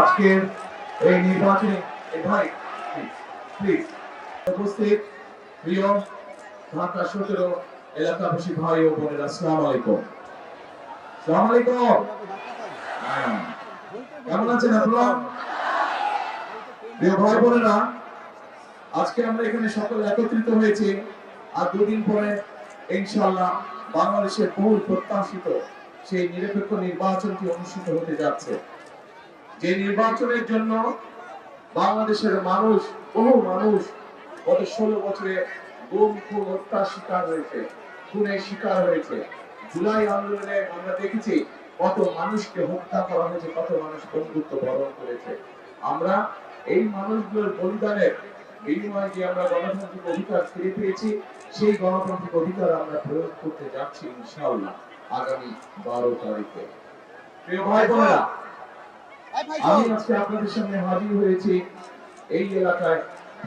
আজকের এই নির্বাচনে ভাই উপস্থিত প্রিয় ঢাকা সতেরো এলাকাবাসী ভাই ও বোনেরা, আসসালামু আলাইকুম। আসসালামু আলাইকুম। হ্যাঁ। কেমন আছেন ভাই বোনেরা, আজকে আমরা এখানে সকলে একত্রিত হয়েছি, আর দুদিন পরে ইনশাআল্লাহ বাংলাদেশের বহুল প্রত্যাশিত সেই নিরপেক্ষ নির্বাচনটি অনুষ্ঠিত হতে যাচ্ছে। যে নির্বাচনের জন্য বাংলাদেশের মানুষ, বহু মানুষ গত ষোলো বছরে গুম, খুন, হত্যার শিকার হয়েছে, খুনের শিকার হয়েছে। জুলাই আন্দোলনে আমরা দেখেছি কত মানুষকে হত্যা করা হয়েছে, কত মানুষ বন্ধুত্ব বরণ করেছে। আমরা এই মানুষগুলোর বলিদানের বিনিময়ে যে আমরা গণতান্ত্রিক অধিকার ফিরে পেয়েছি, সেই গণতান্ত্রিক অধিকার আমরা প্রয়োগ করতে যাচ্ছি, ইনশাআল্লাহ। আগামী বারো তারিখে। প্রিয় ভাই বোনেরা আমি আজকে আপনাদের সামনে হাজির হয়েছি এই এলাকায়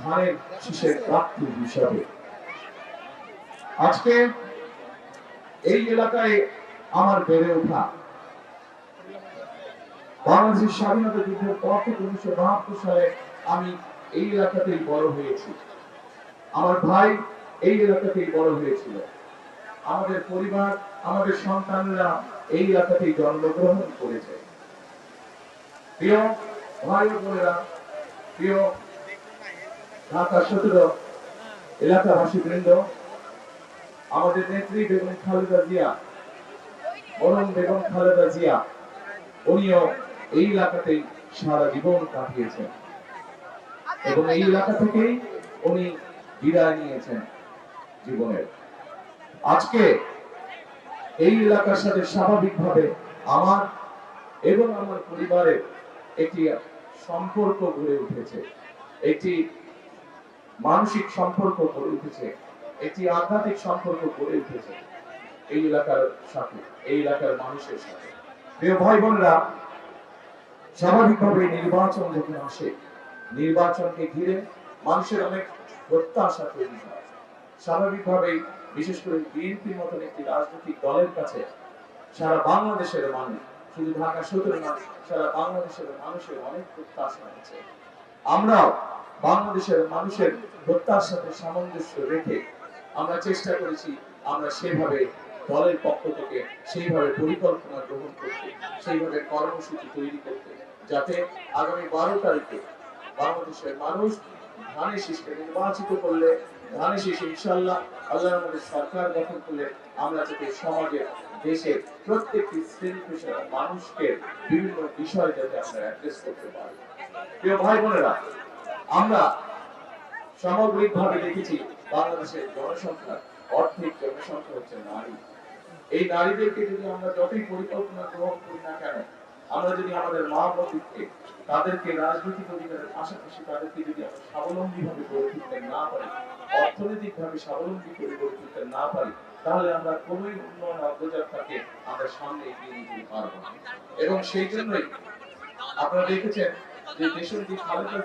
ধানের শীষের প্রার্থী হিসাবে। আজকে এই এলাকায় আমার বেড়ে ওঠা বাংলাদেশের স্বাধীনতা যুদ্ধের পর থেকে উনিশশো বাহাত্তর সালে আমি এই এলাকাতেই বড় হয়েছি। আমার ভাই এই এলাকাতেই বড় হয়েছিল। আমাদের পরিবার, আমাদের সন্তানরা এই এলাকাতেই জন্মগ্রহণ করেছে। বেগম জিয়া উনিও এই এলাকাতেই সারা জীবন কাটিয়েছেন। এবং এই এলাকা থেকেই উনি বিদায় নিয়েছেন জীবনের। আজকে এই এলাকার সাথে স্বাভাবিকভাবে আমার এবং আমার পরিবারের একটি সম্পর্ক গড়ে উঠেছে। একটি মানসিক সম্পর্ক গড়ে উঠেছে। একটি আধ্যাত্মিক সম্পর্ক গড়ে উঠেছে এই এলাকার সাথে, এই এলাকার মানুষের সাথে। প্রিয় ভাই বোনরা, স্বাভাবিকভাবে নির্বাচন যখন আসে, নির্বাচনকে ঘিরে মানুষের অনেক প্রত্যাশা তৈরি হয়। স্বাভাবিকভাবেই বিশেষ করে বিএনপির মতন একটি রাজনৈতিক দলের কাছে সারা বাংলাদেশের মানুষ, শুধু ঢাকা সতেরো না, সারা বাংলাদেশের মানুষের অনেক প্রত্যাশা আছে। আমরাও বাংলাদেশের মানুষের প্রত্যাশার সাথে সামঞ্জস্য রেখে আমরা চেষ্টা করেছি আমরা সেভাবে দলের পক্ষ থেকে সেইভাবে পরিকল্পনা গ্রহণ করতে, সেইভাবে কর্মসূচি তৈরি করতে, যাতে আগামী বারো তারিখে বাংলাদেশের মানুষ ধানের শীষকে নির্বাচিত করলে ধানের শীষ ইনশাল্লাহ আল্লাহর সরকার গঠন করলে আমরা যাতে সমাজে দেশের প্রত্যেকটি শ্রেণি পেশার মানুষকে বিভিন্ন বিষয় যাতে আমরা অ্যাড্রেস করতে পারি। প্রিয় ভাই বোনেরা, আমরা সামগ্রিকভাবে দেখেছি বাংলাদেশের জনসংখ্যা অর্ধেক জনসংখ্যা হচ্ছে নারী। এই নারীদেরকে যদি আমরা যতই পরিকল্পনা গ্রহণ করি না কেন আমরা যদি আমাদের মা বাবাকে তাদেরকে রাজনৈতিক অধিকারের পাশাপাশি তাদেরকে যদি স্বাবলম্বী ভাবে গড়ে তুলতে না পারি অর্থনৈতিক ভাবে স্বাবলম্বী করে গড়ে তুলতে না পারি, তাহলে আমরা কোনোই উন্নয়ন অগ্রযাত্রাকে আমরা সামনে এগিয়ে নিয়ে যেতে পারব না। এবং সেই জন্যই আপনারা দেখেছেন যে খালেদা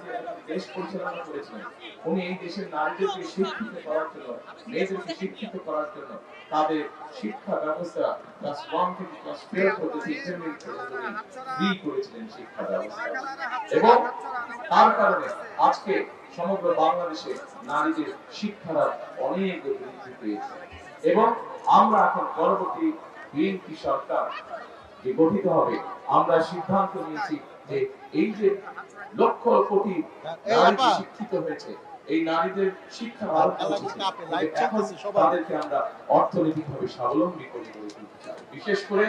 দেশ পরিচালনা করেছিলেন উনি এই দেশের নারীদেরকে শিক্ষিত করার জন্য মেয়েদেরকে শিক্ষিত করার জন্য তাদের শিক্ষা ব্যবস্থা ক্লাস ওয়ান থেকে ক্লাস টুয়েলভ পর্যন্ত ইন্টারমিডিয়েট করেছিলেন শিক্ষা ব্যবস্থা। এবং তার কারণে আজকে সমগ্র বাংলাদেশে নারীদের শিক্ষার অনেক বৃদ্ধি পেয়েছে। এবং আমরা এখন পরবর্তী বিএনপি সরকার যে গঠিত হবে আমরা সিদ্ধান্ত নিয়েছি যে এই যে লক্ষ কোটি নারী শিক্ষিত হয়েছে এই নারীদের শিক্ষা তাদেরকে আমরা অর্থনৈতিকভাবে স্বাবলম্বী করে গড়ে তুলতে চাই। বিশেষ করে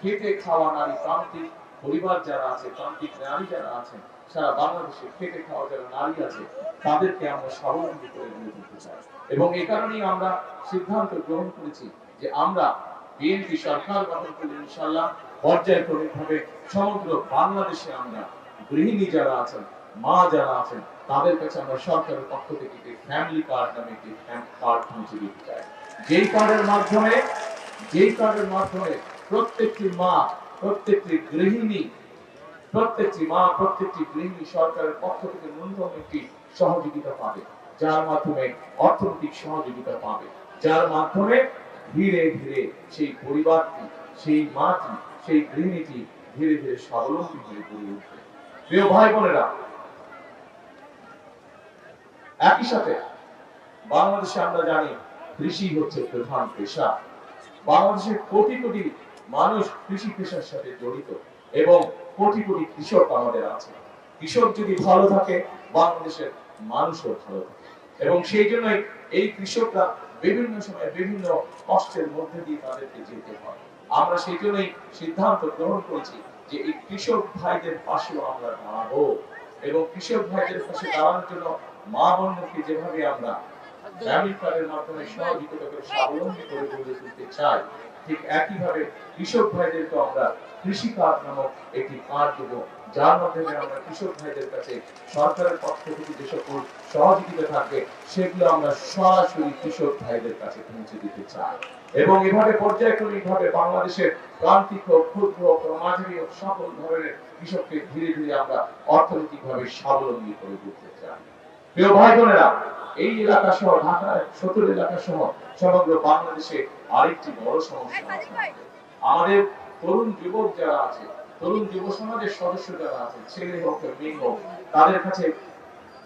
খেটে খাওয়া নারী প্রান্তিক পরিবার যারা আছে প্রান্তিক নারী যারা আছেন সারা বাংলাদেশে খেটে খাওয়া যারা নারী আছে তাদেরকে আমরা স্বাবলম্বী করে গড়ে তুলতে চাই। এবং এই কারণেই আমরা সিদ্ধান্ত গ্রহণ করেছি যে আমরা বিএনপি সরকার গঠন করলে ইনশাল্লাহ পর্যায়ক্রমিকভাবে সমগ্র বাংলাদেশে আমরা গৃহিণী যারা আছেন, মা যারা আছেন, তাদের কাছে আমরা সরকারের পক্ষ থেকে একটি ফ্যামিলি কার্ড নামে একটি কার্ড পৌঁছে দিতে চাই। যেই কার্ডের মাধ্যমে, যেই কার্ডের মাধ্যমে প্রত্যেকটি মা, প্রত্যেকটি গৃহিণী, প্রত্যেকটি মা, প্রত্যেকটি গৃহিণী সরকারের পক্ষ থেকে ন্যূনতম একটি সহযোগিতা পাবে। যার মাধ্যমে অর্থনৈতিক সহযোগিতা পাবে। যার মাধ্যমে ধীরে ধীরে সেই পরিবারটি, সেই মাটি, সেই গৃহিণীটি ধীরে ধীরে স্বাবলম্বী হয়ে গড়ে উঠবে। প্রিয় ভাই বোনেরা, একই সাথে বাংলাদেশে আমরা জানি কৃষি হচ্ছে প্রধান পেশা। বাংলাদেশের কোটি কোটি মানুষ কৃষি পেশার সাথে জড়িত এবং কোটি কোটি কৃষক আমাদের আছে। কৃষক যদি ভালো থাকে, বাংলাদেশের মানুষও ভালো থাকে। এবং সেই জন্যই এই কৃষকরা বিভিন্ন সময় বিভিন্ন কষ্টের মধ্যে দিয়ে তাদেরকে যেতে হয়। আমরা সেই জন্যই সিদ্ধান্ত গ্রহণ করেছি যে এই কৃষক ভাইদের পাশেও আমরা দাঁড়াবো এবং কৃষক ভাইদের পাশে দাঁড়ানোর জন্য মা বন্ধুকে যেভাবে আমরা গ্রামীণ কার্ডের মাধ্যমে সহযোগিতা করে স্বাবলম্বী করে গড়ে তুলতে চাই ঠিক একইভাবে কৃষক ভাইদেরকে আমরা কৃষি কার্ড নামক একটি কার্ড দেব। যার মাধ্যমে আমরা কৃষক ভাইদের কাছে সরকারের পক্ষ থেকে যে সকল সহযোগিতা থাকবে, সেগুলো আমরা সরাসরি কৃষক ভাইদের কাছে পৌঁছে দিতে চাই। এবং এভাবে পর্যায়ক্রমিক ভাবে বাংলাদেশের প্রান্তিক হোক ক্ষুদ্র হোক মাঝারি হোক সকল ধরনের কৃষককে ধীরে ধীরে আমরা অর্থনৈতিক ভাবে স্বাবলম্বী করে তুলতে চাই। প্রিয় ভাই বোনেরা এই এলাকা সহ ঢাকা সত্তর এলাকা সহ সমগ্র বাংলাদেশে আরেকটি বড় সমস্যা আছে। আমাদের তরুণ যুবক যারা আছে, তরুণ যুব সমাজের সদস্য যারা আছে, ছেলে হোক মেয়ে হোক, তাদের কাছে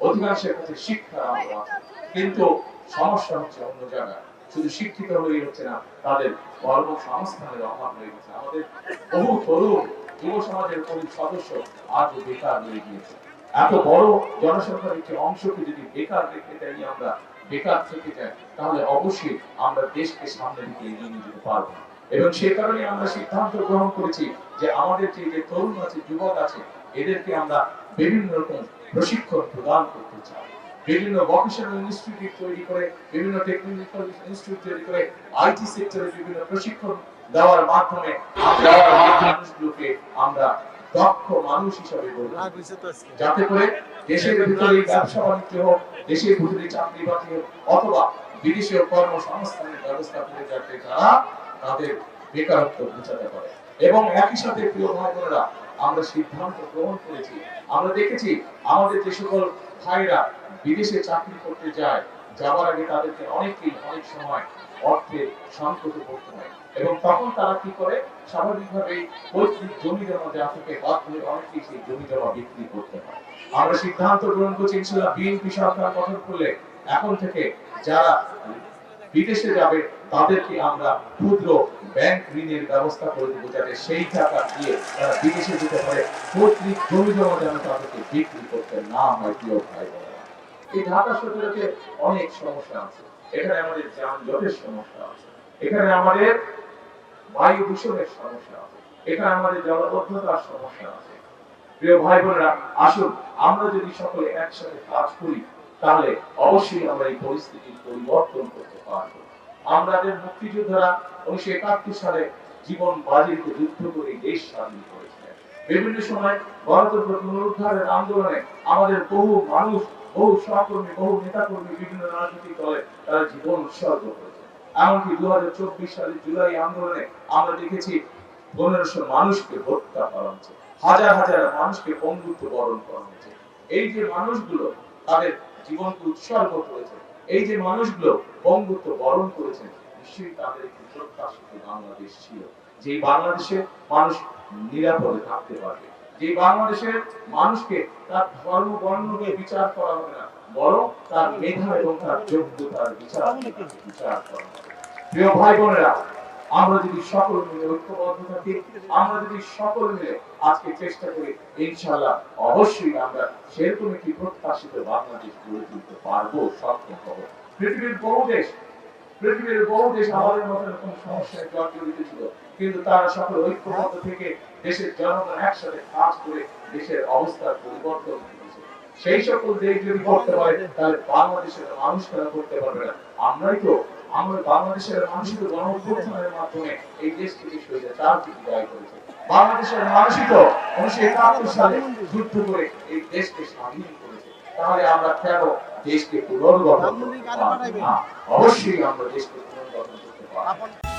অধিকাংশের কাছে শিক্ষা অভাব আছে কিন্তু সমস্যা হচ্ছে অন্য জায়গায়। শুধু শিক্ষিত হলেই হচ্ছে না, তাদের কর্মসংস্থানের অভাব হয়ে গেছে। আমাদের বহু তরুণ যুব সমাজের কোন সদস্য আজ বেকার হয়ে গিয়েছে। এত বড় জনসংখ্যার একটি অংশকে যদি বেকার রেখে দেয় আমরা বেকার থেকে যায় তাহলে অবশ্যই আমরা দেশকে সামনের দিকে এগিয়ে নিয়ে যেতে পারব। এবং সে কারণে আমরা সিদ্ধান্ত গ্রহণ করেছি যে আমাদের যে যে তরুণ আছে যুবক আছে এদেরকে আমরা বিভিন্ন রকম প্রশিক্ষণ প্রদান করতে চাই। বিভিন্ন ভোকেশনাল ইনস্টিটিউট তৈরি করে বিভিন্ন টেকনিক্যাল ইনস্টিটিউট তৈরি করে আইটি সেক্টরে বিভিন্ন প্রশিক্ষণ দেওয়ার মাধ্যমে আমরা মানুষগুলোকে আমরা দক্ষ মানুষ হিসাবে গড়ে যাতে করে দেশের ভিতরে ব্যবসা বাণিজ্য হোক দেশের ভিতরে চাকরি বাকরি হোক অথবা বিদেশে কর্মসংস্থানের ব্যবস্থা করে যাতে তারা তাদের বেকারত্ব ঘুচাতে পারে। এবং একই সাথে প্রিয় ভাই বোনেরা আমরা সিদ্ধান্ত গ্রহণ করেছি। আমরা দেখেছি আমাদের যে সকল ভাইরা বিদেশে চাকরি করতে যায় যাওয়ার আগে তাদেরকে অনেকেই অনেক সময় অর্থের সংকটে পড়তে হয়। এবং তখন তারা কি করে? স্বাভাবিকভাবে পৈতৃক জমি জমা যা থেকে হয়ে অনেকেই সেই জমি জমা বিক্রি করতে হয়। আমরা সিদ্ধান্ত গ্রহণ করছি ইনশাল্লাহ বিএনপি সরকার গঠন করলে এখন থেকে যারা বিদেশে যাবে, তাদেরকে আমরা ক্ষুদ্র ব্যাংক ঋণের ব্যবস্থা করে দেবো, যাতে সেই টাকা দিয়ে তারা বিদেশে যেতে পারে। পৈতৃক জমি জমা যেন তাদেরকে বিক্রি করতে না হয়, প্রিয় ভাই। এই ঢাকা শহরে অনেক সমস্যা আছে। এখানে আমাদের যানজটের সমস্যা আছে। এখানে আমাদের বায়ু দূষণের সমস্যা আছে। এখানে আমাদের জলবদ্ধতার সমস্যা আছে। প্রিয় ভাই বোনেরা আসুন, আমরা যদি সকলে একসাথে কাজ করি, তাহলে অবশ্যই আমরা এই পরিস্থিতির পরিবর্তন করতে পারব। আমাদের মুক্তিযোদ্ধারা উনিশশো একাত্তর সালে জীবন বাজি যুদ্ধ করে দেশ স্বাধীন করেছিলেন। বিভিন্ন সময় গণতন্ত্র পুনরুদ্ধারের আন্দোলনে আমাদের বহু মানুষ বহু সহকর্মী বহু নেতাকর্মী বিভিন্ন রাজনৈতিক দলে তারা জীবন উৎসর্গ করেছে। এমনকি দু হাজার চব্বিশ সালের জুলাই আন্দোলনে আমরা দেখেছি পনেরোশো মানুষকে হত্যা করা হচ্ছে হাজার হাজার মানুষকে বন্ধুত্ব বরণ করা হচ্ছে এই যে মানুষগুলো তাদের জীবনকে উৎসর্গ করেছে, এই যে মানুষগুলো বন্ধুত্ব বরণ করেছেন নিশ্চয়ই তাদের একটি প্রত্যাশিত বাংলাদেশ ছিল যে বাংলাদেশে মানুষ নিরাপদে থাকতে পারবে। যে বাংলাদেশের মানুষকে তার ধর্ম বর্ণকে বিচার করা হবে না, বরং তার মেধা এবং তার যোগ্যতার বিচার বিচার করা প্রিয় ভাই বোনেরা আমরা যদি সকল মিলে ঐক্যবদ্ধ থাকি, আমরা যদি সকল মিলে আজকে চেষ্টা করি, ইনশাআল্লাহ অবশ্যই আমরা সেরকম একটি প্রত্যাশিত বাংলাদেশ গড়ে তুলতে পারব, সক্ষম হব। পৃথিবীর বহু দেশ পৃথিবীর বহু দেশ আমাদের মতো এরকম সমস্যায় জর্জরিত ছিল। কিন্তু তারা সকল ঐক্যবদ্ধ থেকে দেশের জনগণ একসাথে কাজ করে দেশের অবস্থার পরিবর্তন সেই সকল দেশ যদি করতে পারে তাহলে বাংলাদেশের মানুষ তারা করতে পারবে না? আমরাই তো, আমরা বাংলাদেশের মানুষই গণঅভ্যুত্থানের মাধ্যমে এই স্বৈরাচার থেকে জয় করেছে। বাংলাদেশের মানুষই তো উনিশশো একাত্তর সালে যুদ্ধ করে এই দেশকে স্বাধীন করেছে। তাহলে আমরা কেন দেশকে পুনর্গঠন? অবশ্যই আমরা দেশকে পুনর্গঠন করতে পারব